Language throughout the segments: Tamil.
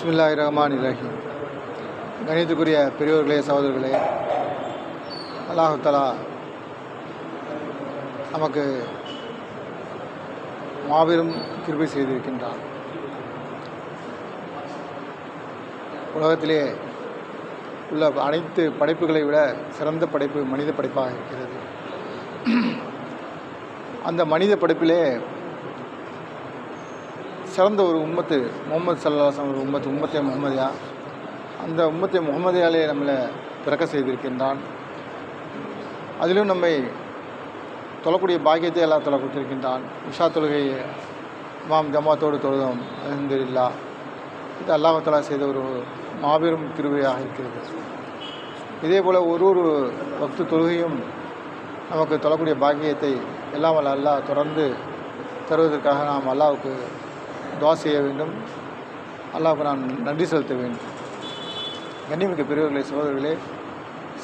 பிஸ்மில்லாஹி ரஹ்மான் ரஹீம் கணித்துக்குரிய பெரியோர்களே சகோதரர்களே அல்லாஹு தலா நமக்கு மாபெரும் கிருபை செய்திருக்கின்றான். உலகத்திலே உள்ள அனைத்து படைப்புகளை விட சிறந்த படைப்பு மனித படைப்பாக இருக்கிறது. அந்த மனித படைப்பிலே சிறந்த ஒரு உம்மத்து முகமது சல்லாசம் ஒரு உம்மத்து உம்மத்தே முகமதியா அந்த உம்மத்தே முகமதியாலே நம்மளை பிறக்க செய்திருக்கின்றான். அதிலும் நம்மை தொழக்கூடிய பாக்கியத்தை எல்லாம் தொலை கொடுத்திருக்கின்றான். உஷா தொழுகை மாம் ஜமாத்தோடு தொழுதோம். அலமதுல்லா இது அல்லாஹலா செய்த ஒரு மாபெரும் திருவையாக இருக்கிறது. இதே போல் ஒரு ஒரு பக்து தொழுகையும் நமக்கு தொழக்கூடிய பாக்கியத்தை எல்லாம் வல்ல அல்லாஹ் தொடர்ந்து தருவதற்காக நாம் அல்லாவுக்கு துவா செய்ய வேண்டும். அல்லாவுக்கு நான் நன்றி செலுத்த வேண்டும். கண்ணிமிக்க பெரியவர்களே சகோதரர்களே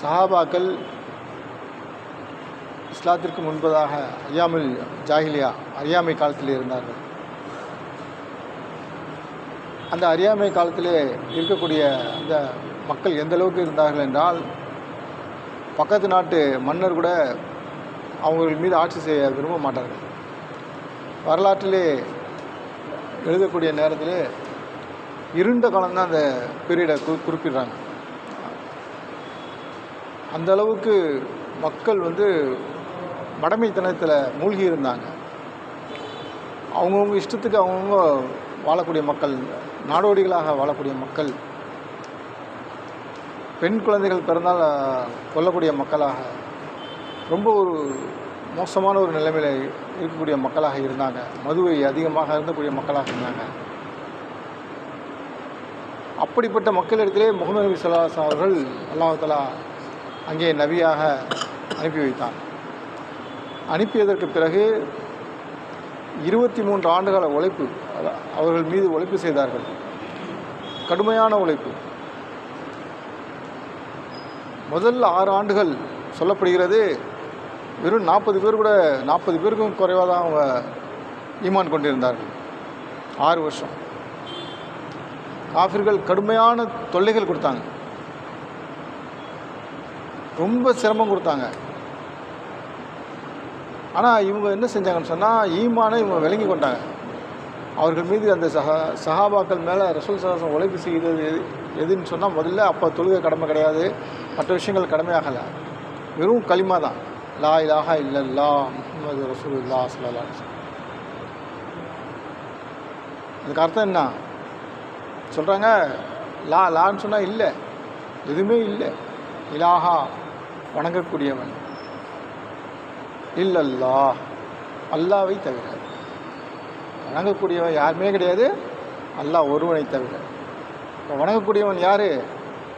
சஹாபாக்கள் இஸ்லாத்திற்கு முன்பதாக அறியாமல் ஜாகிலியா அறியாமை காலத்தில் இருந்தார்கள். அந்த அறியாமை காலத்திலே இருக்கக்கூடிய அந்த மக்கள் எந்த அளவுக்கு இருந்தார்கள் என்றால் பக்கத்து நாட்டு மன்னர் கூட அவர்கள் மீது ஆட்சி செய்ய விரும்ப மாட்டார்கள். வரலாற்றிலே எழுதக்கூடிய நேரத்தில் இருண்ட காலம் தான் அந்த பீரியடை கு குறிப்பிடுறாங்க. அந்த அளவுக்கு மக்கள் வந்து மடமைத்தனத்தில் மூழ்கி இருந்தாங்க. அவங்கவுங்க இஷ்டத்துக்கு அவங்கவுங்க வாழக்கூடிய மக்கள் நாடோடிகளாக வாழக்கூடிய மக்கள் பெண் குழந்தைகள் பிறந்தால் கொல்லக்கூடிய மக்களாக ரொம்ப ஒரு மோசமான ஒரு நிலைமையில் இருக்கக்கூடிய மக்களாக இருந்தாங்க. மதுவை அதிகமாக இருந்தக்கூடிய மக்களாக இருந்தாங்க. அப்படிப்பட்ட மக்களிடத்திலே முகமது நபி சொல்லாசம் அவர்கள் அல்லாஹலா அங்கே நபியாக அனுப்பி வைத்தான். அனுப்பியதற்கு பிறகு இருபத்தி மூன்று ஆண்டுகால உழைப்பு அவர்கள் மீது உழைப்பு செய்தார்கள். கடுமையான உழைப்பு. முதல் ஆறு ஆண்டுகள் சொல்லப்படுகிறது. வெறும் நாற்பது பேர் கூட நாற்பது பேருக்கும் குறைவாக தான் அவங்க ஈமான் கொண்டிருந்தார்கள். ஆறு வருஷம். காஃபிர்கள் கடுமையான தொல்லைகள் கொடுத்தாங்க. ரொம்ப சிரமம் கொடுத்தாங்க. ஆனால் இவங்க என்ன செஞ்சாங்கன்னு சொன்னால் ஈமானை இவங்க விளங்கி கொண்டாங்க. அவர்கள் மீது அந்த சஹா சஹாபாக்கள் மேலே ரசூல் சகாசம் உழைப்பு செய்தது எது எதுன்னு சொன்னால் முதல்ல அப்போ தொழுகை கடமை கிடையாது. மற்ற விஷயங்கள் கடமையாகலை. வெறும் களிமா தான் லா இலாஹா இல்லல்லா முகமது ரசூலுல்லா ஸல்லல்லாஹு அலைஹி அதுக்கு அர்த்தம் என்ன? சொல்கிறாங்க லா லான்னு சொன்னால் இல்லை. எதுவுமே இல்லை. இலாஹா வணங்கக்கூடியவன். இல்லல்லா அல்லாவை தவிர. வணங்கக்கூடியவன் யாருமே கிடையாது. அல்லாஹ் ஒருவனை தவிர. இப்போ வணங்கக்கூடியவன் யார்?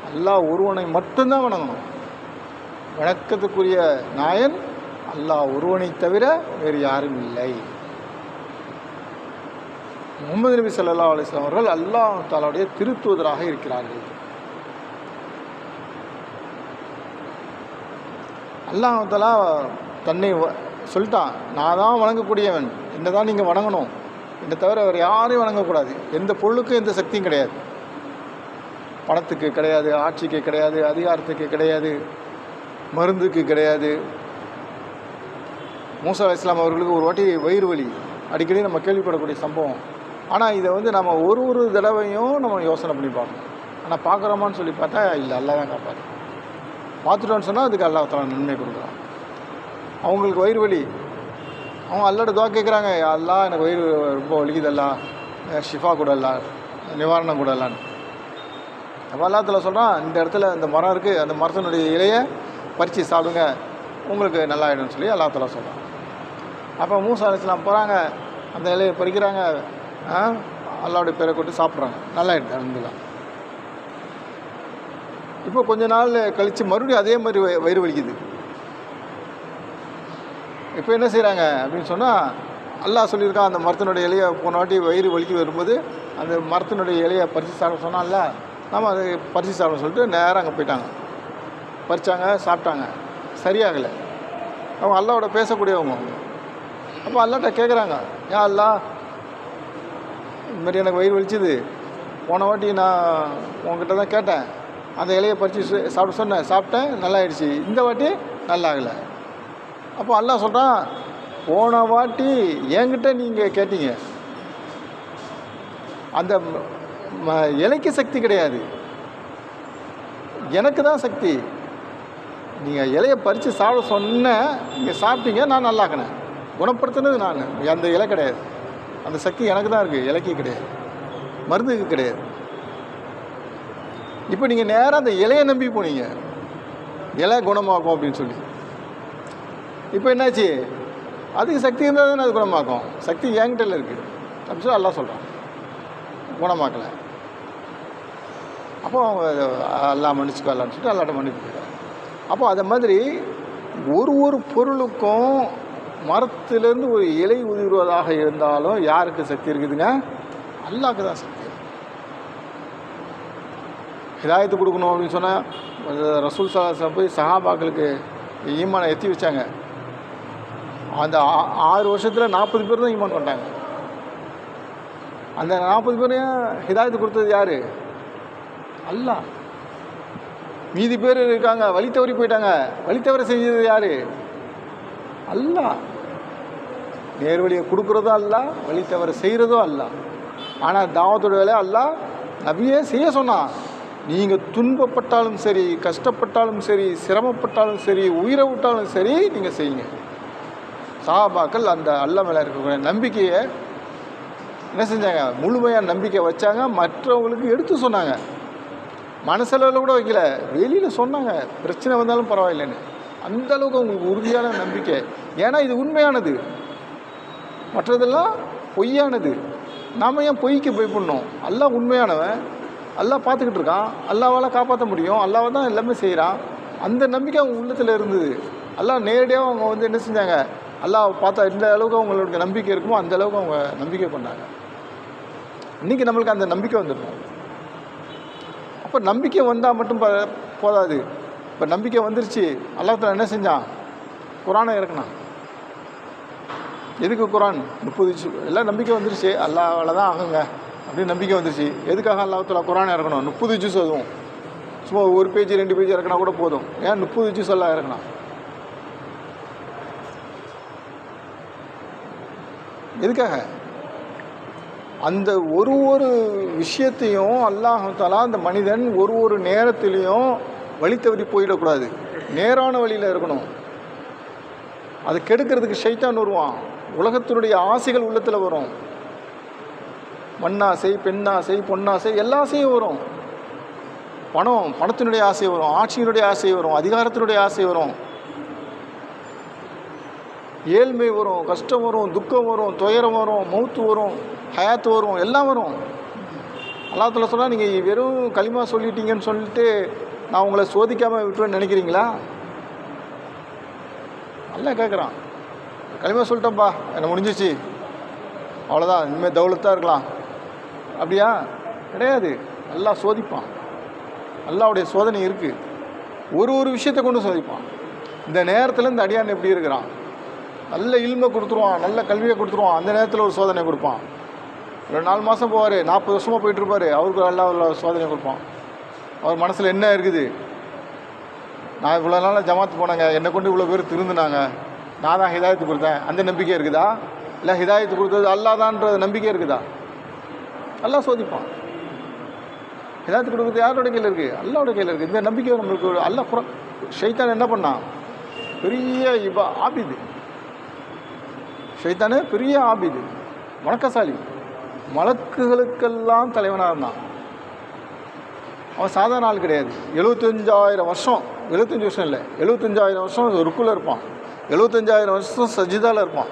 அல்லாஹ் ஒருவனை மட்டும்தான் வணங்கணும். வணக்கத்துக்குரிய நாயன் அல்லாஹ் ஒருவனை தவிர வேறு யாரும் இல்லை. முகமது நபி சல்லா அலிஸ்லாம் அவர்கள் அல்லாஹ் தாலாவுடைய திருத்துவதராக இருக்கிறார்கள். அல்லாஹ் தாலா தன்னை வ- சொல்லிட்டான் நான் தான் வணங்கக்கூடியவன் என்னை தான் நீங்கள் வணங்கணும். என்னை தவிர வேறு யாரையும் வணங்கக்கூடாது. எந்த பொருளுக்கும் எந்த சக்தியும் கிடையாது. பணத்துக்கு கிடையாது ஆட்சிக்கு கிடையாது அதிகாரத்துக்கு கிடையாது. மருந்துக்கு கிடையாது. மூசா அலைஹிஸ் இஸ்லாம் அவர்களுக்கு ஒரு வாட்டி வயிறு வலி. அடிக்கடி நம்ம கேள்விப்படக்கூடிய சம்பவம். ஆனால் இதை வந்து நம்ம ஒரு ஒரு தடவையும் நம்ம யோசனை பண்ணி பார்க்கணும். ஆனால் பார்க்குறோமான்னு சொல்லி பார்த்தா இல்லை அல்லா தான் காப்பாது பார்த்துட்டோன்னு சொன்னால் அதுக்கு அல்லா தலா நன்மை கொடுக்குறான். அவங்களுக்கு வயிறு வலி. அவங்க அல்லாட துவா கேட்குறாங்க அல்லா எனக்கு வயிறு ரொம்ப வலிக்குதல்லா ஷிஃபா கூட நிவாரணம் கூட அல்லான்னு அப்போ அல்லாத்துல சொல்கிறான் இந்த இடத்துல இந்த மரம் இருக்குது அந்த மரத்தினுடைய இலையை பறித்து சாப்பிடுங்க. உங்களுக்கு நல்லாயிடும்னு சொல்லி அல்லா தலா சொல்கிறான் அப்போ மூசா அலிஸ்லாம் போகிறாங்க அந்த இலையை பறிக்கிறாங்க. ஆ, அல்லாவுடைய பேரை கொண்டு சாப்பிட்றாங்க. நல்லாயிடுது அலமதுல்லா இப்போ கொஞ்ச நாள் கழித்து மறுபடியும் அதே மாதிரி வயிறு வலிக்குது. இப்போ என்ன செய்கிறாங்க அப்படின்னு சொன்னால் அல்லாஹ் சொல்லியிருக்கான் அந்த மரத்தினுடைய இலையை போன வாட்டி வயிறு வலிக்கு வரும்போது அந்த மரத்தினுடைய இலையை பறித்து சாப்பிட சொன்னால நம்ம அதை பறித்து சாப்பிட சொல்லிட்டு நேராக அங்கே போயிட்டாங்க. பறித்தாங்க சாப்பிட்டாங்க. சரியாகலை. அவங்க அல்லாவோட பேசக்கூடியவங்க. அப்போ அல்லாட்ட கேட்குறாங்க ஏன் அல்லா இந்த மாதிரி எனக்கு வயிறு வலிச்சுது. போன வாட்டி நான் உங்ககிட்ட தான் கேட்டேன். அந்த இலையை பறித்து சாப்பிட சொன்னேன். சாப்பிட்டேன் நல்லா ஆயிடுச்சு இந்த வாட்டி நல்லா ஆகலை அப்போ அல்லாஹ் சொல்கிறான் போன வாட்டி என்கிட்ட நீங்கள் கேட்டீங்க. அந்த ம- இலைக்கு சக்தி கிடையாது. எனக்கு தான் சக்தி. நீங்கள் இலையை பறித்து சாப்பிட சொன்னேன் நீங்கள் சாப்பிட்டீங்க நான் நல்லாக்கினேன். குணப்படுத்தினது நான். அந்த இலை கிடையாது. அந்த சக்தி எனக்கு தான் இருக்குது இலைக்கு கிடையாது. மருந்துக்கு கிடையாது. இப்போ நீங்கள் நேராக அந்த இலையை நம்பி போனீங்க. இலை குணமாக்கும் அப்படின்னு சொல்லி. இப்போ என்னாச்சு? அதுக்கு சக்தி இருந்தால் தானே அது குணமாக்கும் சக்தி என்கிட்ட இருக்குது அப்படின்னு சொல்லி எல்லாம் சொல்கிறான் குணமாக்கலை. அப்போ அவங்க எல்லாம் மன்னிச்சுக்கலாம்னு சொல்லிட்டு அல்லாட்ட மன்னிப்பு அப்போ அதை மாதிரி ஒரு ஒரு பொருளுக்கும் மரத்திலேருந்து ஒரு இலை உதிர்வதாக இருந்தாலும் யாருக்கு சக்தி இருக்குதுங்க? அல்லாக்கு தான் சக்தி. ஹிதாயத்து கொடுக்கணும் அப்படின்னு சொன்னால் ரசூல் சலாசம் போய் சஹாபாக்களுக்கு ஈமானை எத்தி வச்சாங்க. அந்த ஆ- ஆறு வருஷத்தில் நாற்பது பேர் தான் ஈமான் கொண்டாங்க. அந்த நாற்பது பேரையும் ஹிதாயத்து கொடுத்தது யார்? அல்லாஹ். மீதி பேர் இருக்காங்க. வழி தவறி போயிட்டாங்க. வழி தவற செஞ்சது யார்? அல்ல நேர்வழியை கொடுக்குறதும் அல்ல வழி தவற செய்கிறதும் அல்ல ஆனால் தாவத்தோட வேலை அல்ல நபியே செய்ய சொன்னான். நீங்கள் துன்பப்பட்டாலும் சரி கஷ்டப்பட்டாலும் சரி சிரமப்பட்டாலும் சரி உயிரை விட்டாலும் சரி நீங்கள் செய்யுங்க. சாபாக்கள் அந்த அல்ல மேலே இருக்கக்கூடிய நம்பிக்கையை என்ன செஞ்சாங்க? முழுமையாக நம்பிக்கை வச்சாங்க. மற்றவங்களுக்கு எடுத்து சொன்னாங்க. மனசளவில் கூட வைக்கல. வெளியில் சொன்னாங்க பிரச்சனை வந்தாலும் பரவாயில்லைன்னு. அந்த அளவுக்கு அவங்களுக்கு உறுதியான நம்பிக்கை. ஏன்னா இது உண்மையானது. மற்றதெல்லாம் பொய்யானது. நாம் ஏன் பொய்க்கு பயப்படணும்? எல்லாம் உண்மையானவன். எல்லாம் பார்த்துக்கிட்டு இருக்கான். அல்லாவால் காப்பாற்ற முடியும். அல்லாவை தான் எல்லாமே செய்கிறான் அந்த நம்பிக்கை அவங்க உள்ளத்தில் இருந்தது. எல்லாம் நேரடியாக அவங்க வந்து என்ன செஞ்சாங்க? எல்லாம் பார்த்தா எந்த அளவுக்கு அவங்களோட நம்பிக்கை இருக்குமோ அந்த அளவுக்கு அவங்க நம்பிக்கை பண்ணாங்க இன்றைக்கி நம்மளுக்கு அந்த நம்பிக்கை வந்துடும் அப்போ நம்பிக்கை வந்தால் மட்டும் போதாது. இப்போ நம்பிக்கை வந்துருச்சு. அல்லாஹ் என்ன செஞ்சான்? குரானை இறக்குனான். எதுக்கு குரான்? முப்பது எல்லாம் நம்பிக்கை வந்துருச்சு. அல்லாவில் தான் ஆகுங்க அப்படின்னு நம்பிக்கை வந்துருச்சு. எதுக்காக அல்லாத்துல குரான் இறக்கணும்? முப்பது ஜூஸ் அதுவும். சும்மா ஒரு பேஜ் ரெண்டு பேஜ் இறக்குனா கூட போதும். ஏன் முப்பது ஜூஸ் எல்லாம் இறக்கணும் எதுக்காக? அந்த ஒரு ஒரு விஷயத்தையும் அல்லாஹாலா அந்த மனிதன் ஒரு ஒரு நேரத்திலையும் வழி தவறி போயிடக்கூடாது. நேரான வழியில் இருக்கணும். அது கெடுக்கிறதுக்கு ஷைத்தான் வருவான். உலகத்தினுடைய ஆசைகள் உள்ளத்தில் வரும். மண்ணாசை பெண்ணாசை பொன்னாசை எல்லா ஆசையும் வரும். பணம் பணத்தினுடைய ஆசை வரும் ஆட்சியினுடைய ஆசை வரும் அதிகாரத்தினுடைய ஆசை வரும். ஏழ்மை வரும் கஷ்டம் வரும் துக்கம் வரும் துயரம் வரும் மௌத்து வரும் ஹயாத்து வரும் எல்லாம் வரும். அல்லாத்துல சொன்னால் நீங்கள் வெறும் களிமா சொல்லிட்டீங்கன்னு சொல்லிட்டு நான் உங்களை சோதிக்காமல் விட்டுருவேன்னு நினைக்கிறீங்களா? நல்லா கேட்குறான் களிமா சொல்லிட்டேன்ப்பா என்ன முடிஞ்சிச்சு. அவ்வளோதான் இனிமேல் தௌலத்தாக இருக்கலாம். அப்படியா? கிடையாது. நல்லா சோதிப்பான். அல்லாவுடைய சோதனை இருக்குது ஒரு ஒரு விஷயத்தை கொண்டு சோதிப்பான். இந்த நேரத்தில் இந்த அடியான் எப்படி இருக்கிறான்? நல்ல இல்மை கொடுத்துருவான் நல்ல கல்வியை கொடுத்துருவான். அந்த நேரத்தில் ஒரு சோதனை கொடுப்பான். ஒரு நாலு மாதம் போவார் நாற்பது வருஷமாக போயிட்டுருப்பார். அவருக்கு நல்லா ஒரு சோதனை கொடுப்பான். அவர் மனசில் என்ன இருக்குது? நான் இவ்வளோ நாளாக ஜமாத்து போனேங்க. என்னை கொண்டு இவ்வளோ பேர் திருந்தினாங்க. நான் தான் ஹிதாயத்து கொடுத்தேன். அந்த நம்பிக்கை இருக்குதா? இல்லை ஹிதாயத்து கொடுத்தது அல்லாதான்ற நம்பிக்கை இருக்குதா? நல்லா சோதிப்பான். ஹிதாயத்து கொடுக்குறது யாரோட கையில் இருக்குது அல்லாவோட கையில் இருக்குது இந்த நம்பிக்கை நம்மளுக்கு ஒரு அல்லாஹ் ஷைத்தான் என்ன பண்ணான்? பெரிய இபா ஆபிது. ஷைத்தானு பெரிய ஆபிது வணக்கசாலி மலக்குகளுக்கெல்லாம் தலைவனாக இருந்தான். அவன் சாதாரண ஆள் கிடையாது. எழுபத்தஞ்சாயிரம் வருஷம் எழுபத்தஞ்சு வருஷம் இல்லை எழுபத்தஞ்சாயிரம் வருஷம் ருக்குல இருப்பான். எழுபத்தஞ்சாயிரம் வருஷம் சஜிதாவில் இருப்பான்.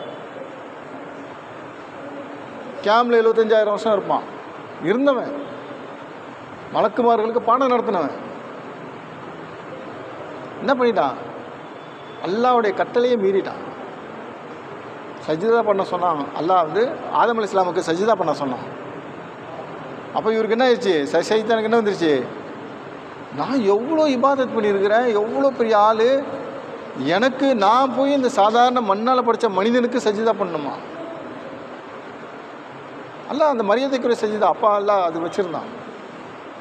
கேமில் எழுபத்தஞ்சாயிரம் வருஷம் இருப்பான். இருந்தவன். மலக்குமார்களுக்கு பாடம் நடத்தினவன். என்ன பண்ணிட்டான்? அல்லாவுடைய கட்டளையை மீறிட்டான். சஜிதா பண்ண சொன்னான் அல்லாஹ் வந்து ஆதம் அலி இஸ்லாமுக்கு சஜிதா பண்ண சொன்னான். அப்போ இவருக்கு என்ன ஆயிடுச்சு? ச சைத்தானுக்கு என்ன வந்துருச்சு? நான் எவ்வளோ இபாதத் பண்ணியிருக்கிறேன் எவ்வளோ பெரிய ஆள். எனக்கு நான் போய் இந்த சாதாரண மண்ணால் படித்த மனிதனுக்கு சஜிதா பண்ணணுமா? அல்ல அந்த மரியாதைக்குரிய சஜிதா அப்பா அல்லாஹ் அது வச்சுருந்தான்.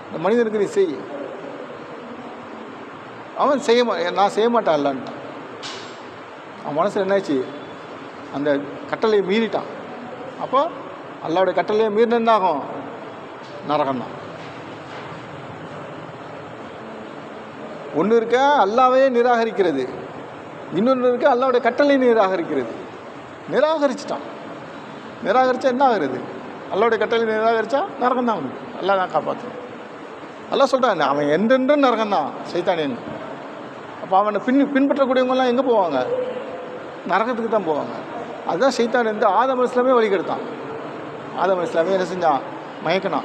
இந்த மனிதனுக்கு நீ செய். அவன் செய்ய நான் செய்ய மாட்டான் அல்லான்ட்டான். அவன் மனசில் என்னாச்சு அந்த கட்டளையை மீறிட்டான். அப்போ அல்லாவுடைய கட்டளையை மீறின என்ன ஆகும்? நரகம் தான் ஒன்று இருக்க அல்லாவே நிராகரிக்கிறது. இன்னொன்று இருக்க அல்லாவுடைய கட்டளை நிராகரிக்கிறது. நிராகரிச்சிட்டான். நிராகரித்தா என்ன ஆகுறது? அல்லாவுடைய கட்டளை நிராகரித்தா நரகம் தான் அவனுக்கு அல்லா தான் காப்பாற்றும் அல்லா சொல்கிறான் அவன் என்றென்றும் நரகம் தான் சைத்தானியன் அப்போ அவனை பின் பின்பற்றக்கூடியவங்கெல்லாம் எங்கே போவாங்க? நரகத்துக்கு தான் போவாங்க. அதுதான் சைத்தான் வந்து ஆதம் இஸ்லாமே வழிகெடுத்தான் ஆதம் இஸ்லாமே என்ன செஞ்சான்? மயக்கினான்.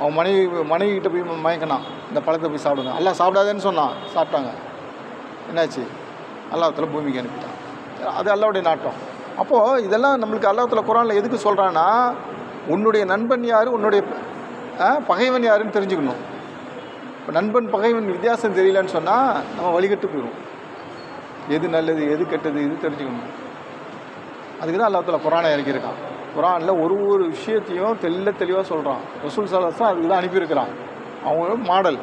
அவன் மனைவி மனைவி கிட்ட போய் மயக்கினான். இந்த பழத்தை போய் சாப்பிடுங்க. எல்லாம் சாப்பிடாதேன்னு சொன்னான். சாப்பிட்டாங்க. என்னாச்சு? அல்லாஹத்தில் பூமிக்கு அனுப்பிட்டான். அது அல்லாவுடைய நாட்டம். அப்போது இதெல்லாம் நம்மளுக்கு அல்லாஹத்துல குரானில் எதுக்கு சொல்கிறான்னா உன்னுடைய நண்பன் யார்? உன்னுடைய ஆ, பகைவன் யாருன்னு தெரிஞ்சுக்கணும். இப்போ நண்பன் பகைவன் வித்தியாசம் தெரியலன்னு சொன்னால் நம்ம வழிகட்டு போயிடும் எது நல்லது எது கெட்டது இது தெரிஞ்சுக்கணும். அதுக்கு தான் அல்லாஹ் தாலா குரானை இறக்கியிருக்கான். குரானில் ஒரு ஒரு விஷயத்தையும் தெல்ல தெளிவாக சொல்கிறான் ரசூல் சலாசம் அதுக்கு தான் அனுப்பியிருக்கிறான். அவங்க மாடல்.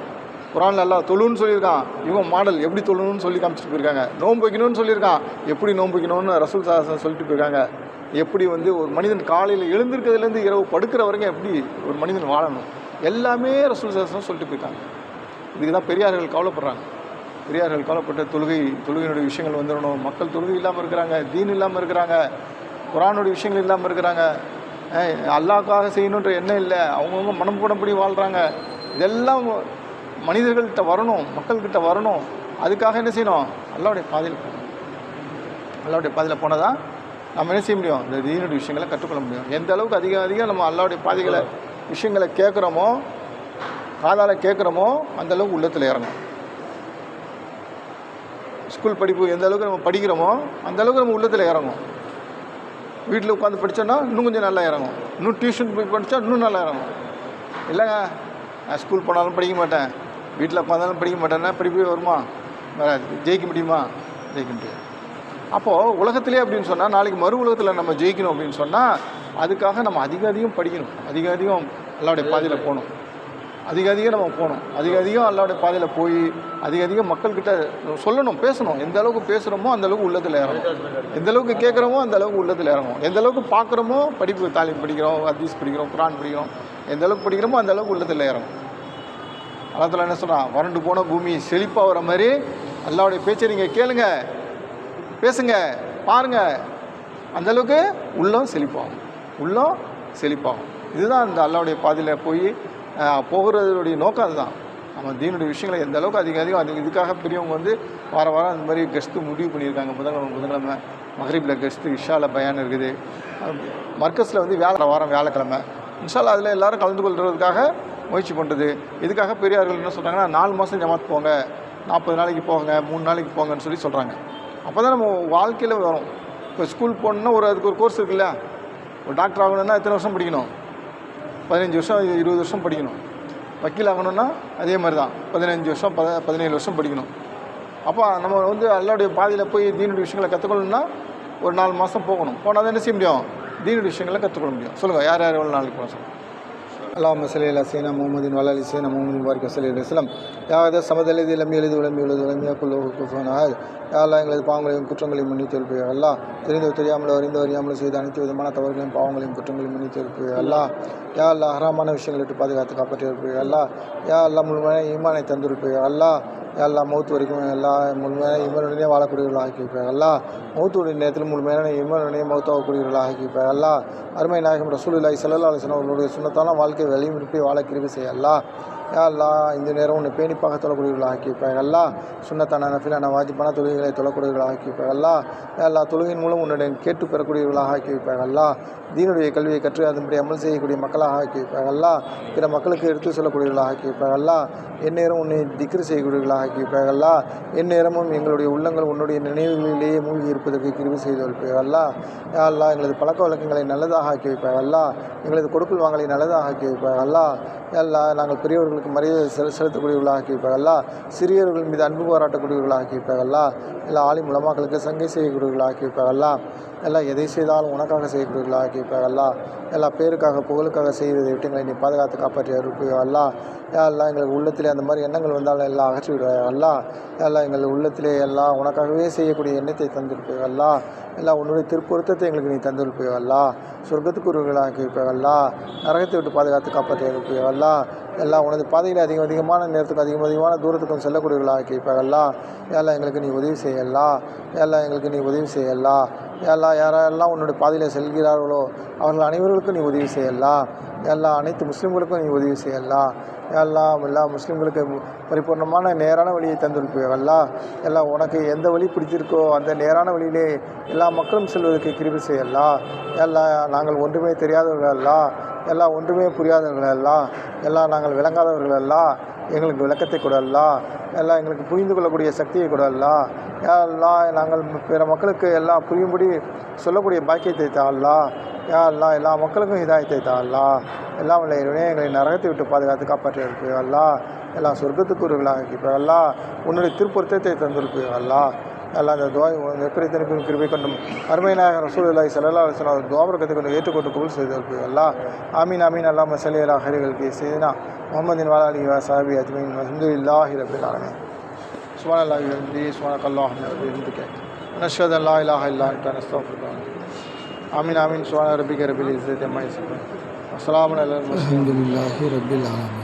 குரானில் எல்லாம் தொழுன்னு சொல்லியிருக்கான். இவன் மாடல் எப்படி தொழணும்னு சொல்லி காமிச்சிட்டு போயிருக்காங்க. நோன்பு வைக்கணும்னு சொல்லியிருக்கான். எப்படி நோன்பு வைக்கணும்னு ரசூல் சலாசம் சொல்லிட்டு போயிருக்காங்க. எப்படி வந்து ஒரு மனிதன் காலையில் எழுந்திருக்கிறதுலேருந்து இரவு படுக்கிற வரைக்கும் எப்படி ஒரு மனிதன் வாழணும். எல்லாமே ரசூல் சலாசம் சொல்லிட்டு போயிருக்காங்க. இதுக்கு தான் பெரியார்கள் கவலைப்படுறாங்க. பெரியார்கள் கவலைப்பட்ட தொழுகை தொழுகையினுடைய விஷயங்கள் வந்துடணும். மக்கள் தொழுகை இல்லாமல் இருக்கிறாங்க தீன் இல்லாமல் இருக்கிறாங்க குரானுடைய விஷயங்கள் இல்லாமல் இருக்கிறாங்க. அஹ் செய்யணுன்ற எண்ணம் இல்லை. அவங்கவுங்க மனம் கூடப்படி வாழ்கிறாங்க இதெல்லாம் மனிதர்கள்கிட்ட வரணும் மக்கள்கிட்ட வரணும். அதுக்காக என்ன செய்யணும்? அல்லாவுடைய பாதையில் போகணும். அல்லாவுடைய பாதையில் போனால் தான் நம்ம என்ன செய்ய முடியும்? இந்த தீனுடைய விஷயங்களை கற்றுக்கொள்ள முடியும். எந்த அளவுக்கு அதிகம் அதிகம் நம்ம அல்லாவுடைய பாதைகளை விஷயங்களை கேட்குறோமோ காதால் கேட்குறோமோ அந்தளவுக்கு உள்ளத்தில் இறங்கும் ஸ்கூல் படிப்பு எந்த அளவுக்கு நம்ம படிக்கிறோமோ அந்த அளவுக்கு நம்ம உள்ளத்தில் இறங்கும். வீட்டில் உட்காந்து படித்தோன்னா இன்னும் கொஞ்சம் நல்லா இறங்கும். இன்னும் டியூஷன் போய் படித்தா இன்னும் நல்லா இறங்கும். இல்லைங்க நான் ஸ்கூல் போனாலும் படிக்க மாட்டேன். வீட்டில் உட்காந்தாலும் படிக்க மாட்டேன்னா படிப்பே வருமா? வராது ஜெயிக்க முடியுமா? ஜெயிக்க முடியாது. அப்போது உலகத்திலே அப்படின்னு சொன்னால் நாளைக்கு மறு உலகத்தில் நம்ம ஜெயிக்கணும் அப்படின்னு சொன்னால் அதுக்காக நம்ம அதிக அதிகம் படிக்கணும். அதிக அதிகம் அல்லாவுடைய பாதையில் போகணும். அதிக அதிகம் நம்ம போகணும். அதிக அதிகம் அல்லாவுடைய பாதையில் போய் அதிக அதிகம் மக்கள்கிட்ட சொல்லணும் பேசணும். எந்த அளவுக்கு பேசுகிறோமோ அந்த அளவுக்கு உள்ளத்தில் இறங்கும் எந்த அளவுக்கு கேட்குறோமோ அந்த அளவுக்கு உள்ளத்தில் இறங்கும் எந்த அளவுக்கு பார்க்குறோமோ படிப்பு தாலிம் படிக்கிறோம் ஹதீஸ் படிக்கிறோம் குரான் படிக்கிறோம். எந்த அளவுக்கு படிக்கிறோமோ அந்த அளவுக்கு உள்ளத்தில் இறங்கும் அல்லத்தில் என்ன சொல்கிறான் வறண்டு போன பூமி செழிப்பாக வர மாதிரி அல்லாவுடைய பேச்சை நீங்கள் கேளுங்க பேசுங்க பாருங்க. அந்த அளவுக்கு உள்ளம் செழிப்பாகும். உள்ளம் செழிப்பாகும். இதுதான் அந்த அல்லாவுடைய பாதையில் போய் போகிறதுடைய நோக்கம் அதுதான். நம்ம தீனுடைய விஷயங்களை எந்த அளவுக்கு அதிகம் அதிகம் அது இதுக்காக பெரியவங்க வந்து வார வாரம் அந்த மாதிரி கெஸ்ட்டு முடிவு பண்ணியிருக்காங்க. புதன்கிழமை புதன்கிழமை மகரீபில் கெஸ்ட்டு இஷாவில் பயான் இருக்குது. மர்க்கஸில் வந்து வேலை வாரம் வியாழக்கிழமை. இன்ஷால்லா அதில் எல்லோரும் கலந்து கொள்கிறதுக்காக முயற்சி பண்ணுறது இதுக்காக பெரியார்கள் என்ன சொல்கிறாங்கன்னா நாலு மாதம் ஜமாத் போங்க. நாற்பது நாளைக்கு போங்க மூணு நாளைக்கு போங்கன்னு சொல்லி சொல்கிறாங்க அப்போ தான் நம்ம வாழ்க்கையில் வரும். இப்போ ஸ்கூல் போகணுன்னா ஒரு அதுக்கு ஒரு கோர்ஸ் இருக்குல்ல. ஒரு டாக்டர் ஆகணும்னா எத்தனை வருஷம் படிக்கணும்? பதினஞ்சு வருஷம் இருபது வருஷம் படிக்கணும். வக்கீல் ஆகணும்னா அதே மாதிரி தான் பதினஞ்சு வருஷம் பத பதினேழு வருஷம் படிக்கணும். அப்போ நம்ம வந்து அல்லாவுடைய பாதையில் போய் தீனுடைய விஷயங்களை கற்றுக்கணும்னா ஒரு நாலு மாதம் போகணும். போனால் தான் என்ன செய்ய முடியும்? தீனுடைய விஷயங்களை கற்றுக்கொள்ள முடியும். சொல்லுங்கள் யார் யார் எவ்வளோ நாளைக்கு போகணும் சொல்லுங்கள் அல்லாம சலையில சீனா முகமதின் வலாலி சீனா முகமதின் வாரிக்க சலி அலிஸ்லாம் யாவது சமதலதி இளம் எழுது விளம்பி எழுது விளம்பியா குல்லோனாய் யாரெல்லாம் எங்களது பாவங்களையும் குற்றங்களையும் மன்னித்து இருப்பீர்கள் அல்லா தெரிந்து தெரியாமல் அறிந்து அறியாமல் செய்த அனைத்து விதமான தவறுகளையும் பாவங்களையும் குற்றங்களையும் மன்னித்து இருப்பீர்கள் அல்லா யா அல்லா அகராமான விஷயங்களை விட்டு பாதுகாத்து காப்பாற்றி இருப்பீர்கள் அல்லா யா அல்லா முழுமையான ஈமானை தந்திருப்பீர்கள் அல்லா எல்லா மௌத்து வரைக்கும் எல்லா முழுமையான இம்மனுடனே வாழக்கூடியவர்களாக ஆக்கி வைப்பாங்க மௌத்துடைய நேரத்தில் முழுமையான இம்மனுடனே மௌத்தாகக்கூடியவர்களாக ஆக்கி வைப்பாங்க அருமை நாயகம் ரசூல் இல்லாய் செல்லல்லா அலிசன் அவர்களுடைய சுண்ணத்தான வாழ்க்கை வெளியும் வாழ கிருவி செய்யலாம் அல்லா இந்த நேரம் உன்னை பேணிப்பாக தொழக்கூடியவர்களாக ஆக்கி வைப்பாங்க சுண்ணத்தான நஃபிலான வாஜிப்பான தொழுகைகளை தொழக்கூடியவர்களாக ஆக்கி வைப்பாங்க தொழுகையின் மூலம் உன்னுடைய கேட்டு பெறக்கூடியவர்களாக ஆக்கி வைப்பாங்க தீனுடைய கல்வியை கற்று அதன்படி அமல் செய்யக்கூடிய மக்களாக ஆக்கி வைப்பாங்க பிற மக்களுக்கு எடுத்து சொல்லக்கூடியவர்களாக ஆக்கி வைப்பாங்க அல்லாஹ் எந்நேரம் உன்னை திக்ரு செய்யக்கூடியவர்களாக ஆக்கி வைப்பாங்க அல்லாஹ் எந்நேரமும் எங்களுடைய உள்ளங்கள் உன்னுடைய நினைவுகளிலேயே மூழ்கி இருப்பதற்கு கிருவி செய்து வைப்பாங்க அல்லாஹ் எங்களது பழக்க வழக்கங்களை நல்லதாக ஆக்கி வைப்பாங்க எங்களது கொடுக்கல் வாங்கலை நல்லதாக ஆக்கி வைப்பாங்க அல்லாஹ் நாங்கள் பெரியவர்கள் அவர்களுக்கு மரியாதை செலு செலுத்தக்கூடியவர்களாக இருப்பார்களா? சிறியவர்கள் மீது அன்பு பாராட்டக்கூடியவர்களாக இருப்பார்களா? இல்லை ஆலி உலமாக்களுக்கு சங்கை செய்யக்கூடியவர்களாக இருப்பார்களா? எல்லாம் எதை செய்தாலும் உனக்காக செய்யக்கூடியவர்களாக இருப்பார்களா? எல்லா பேருக்காக புகழுக்காக செய்வதை விட்டு எங்களை நீ பாதுகாத்து காப்பாற்றி அருள்புரியவல்லா எல்லாம் எங்களுக்கு உள்ளத்திலே அந்த மாதிரி எண்ணங்கள் வந்தாலும் எல்லாம் அகற்றி விடுவார்களா? எல்லாம் எங்கள் உள்ளத்திலே எல்லாம் உனக்காகவே செய்யக்கூடிய எண்ணத்தை தந்திருப்பீர்களா? எல்லாம் உன்னுடைய திருப்பொருத்தத்தை எங்களுக்கு நீ தந்திருப்பீர்களா? சொர்க்கத்துக்கு உருவர்களாக இருப்பீர்களா? நரகத்தை விட்டு பாதுகாத்து காப்பாற்றி இருப்பீர்களா எல்லாம் உனது பாதையில் அதிகம் அதிகமான நேரத்துக்கு அதிகம் அதிகமான தூரத்துக்கும் செல்லக்கூடியவர்களாக இருப்பார்களா எல்லாம் எங்களுக்கு நீ உதவி செய்யலாம் எல்லாம் எங்களுக்கு நீ உதவி செய்யலாம் எல்லாம் யாரெல்லாம் உன்னுடைய பாதையில் செல்கிறார்களோ அவர்கள் அனைவர்களுக்கும் நீ உதவி செய்யலாம் எல்லா அனைத்து முஸ்லீம்களுக்கும் நீ உதவி செய்யலாம் எல்லாம் எல்லா முஸ்லீம்களுக்கு பரிபூர்ணமான நேரான வழியை தந்திருப்பீர்களா எல்லாம் உனக்கு எந்த வழி பிடிச்சிருக்கோ அந்த நேரான வழியிலே எல்லா மக்களும் செல்வதற்கு கிருபி செய்யலாம் எல்லாம் நாங்கள் ஒன்றுமே தெரியாதவர்கள் எல்லாம் ஒன்றுமே புரியாதவர்கள் எல்லாம் எல்லாம் நாங்கள் விளங்காதவர்கள் எல்லாம் எங்களுக்கு விளக்கத்தை கொடுக்கலாம் எல்லாம் எங்களுக்கு புரிந்து கொள்ளக்கூடிய சக்தியை கொடுக்கலாம் எல்லாம் நாங்கள் பிற மக்களுக்கு எல்லாம் புரியும்படி சொல்லக்கூடிய பாக்கியத்தை தாழலாம் யா அல்லாஹ் எல்லா மக்களுக்கும் இதாயத்தை தாழலாம் எல்லாம் உள்ள இறைவனே எங்களை நரகத்தை விட்டு பாதுகாத்து காப்பாற்றி இருப்பீர்களா எல்லாம் சொர்க்கத்துக்குரியவர்களாக இருப்பீர்களா உன்னுடைய திருப்பொருத்தத்தை தந்திருப்பீர்களா எல்லாம் அந்த துவாய் எப்படி திருப்பியும் கிருபை கொண்டும் அருமையினாக ரசூலாய் செல்லல்லா அலிஸ்லாம் அவர் கொண்டு ஏற்றுக்கொண்டு கபுல் செய்தற்கு அல்லா ஆமீன் ஆமீன் அல்லாம சலியலா ஹரிகளுக்கு செய்தினா முகமதின் வாலாலி வா சாபி அஜ்மீன். மஹமது இல்லாஹி ரபில் ஆலமே சுமான் அல்லாஹி ஹம்தி சுமான் அல்லாஹ் இருந்துக்கே நஷ்வத் அல்லா இல்லாஹ இல்லா நஸ்தான் ஆமீன் ஆமீன். சுவான ரபிக ரபில் இசை தெம்மாய் சொல்லுவேன் அஸ்லாம் அல்லாஹ் ரபில் ஆலமே